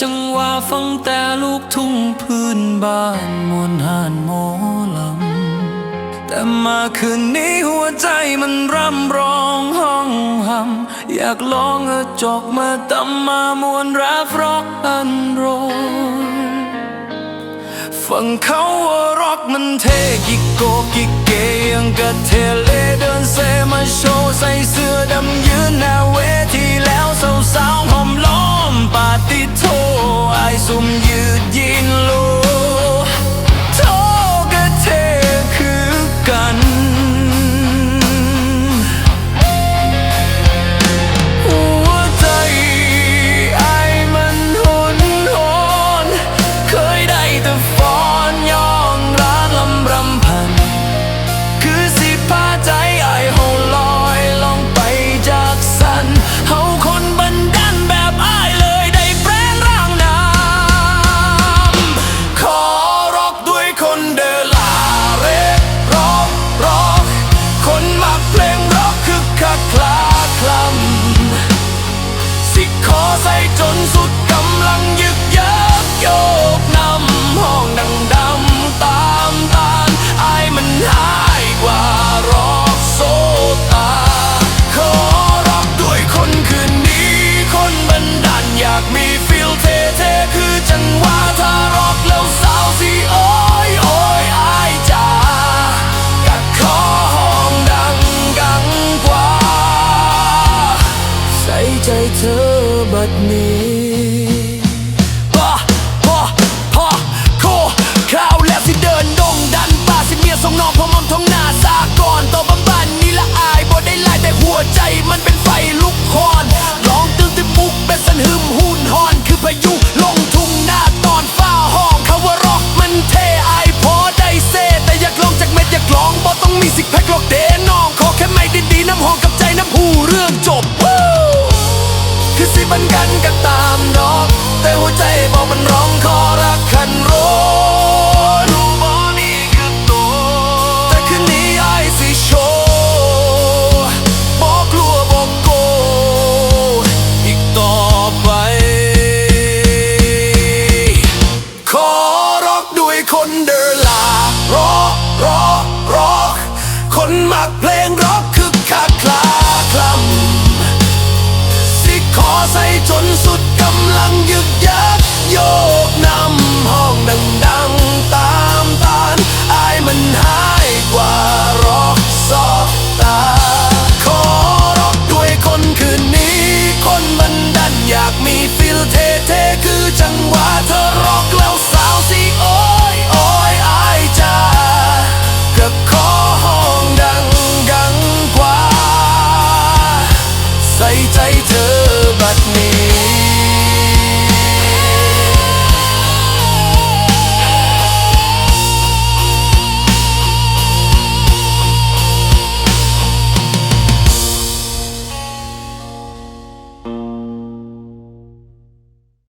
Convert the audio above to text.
จังว่าฟังแต่ลูกทุ่งพื้นบ้านมวนหานหมอลำ แต่มาคืนนี้หัวใจมันร่ำร้องห้องหำอยากลองกระจกมาตำมามวนรับรอกอันโรยฟังเขาว่าร็อกมันเทกิโกกิเกยังกะเทเลเดินเซมาโชว์ใส่เสื้อดำยืนหน้าเวทีแล้วสาวๆหอมล้อมปาติโท som ljud นเดอร์ลาร็อกร็อกร็อกคนมักเพลงร็อกคึกคักคลาคลำสิขอใส่จนสุดกำลังยึกยัก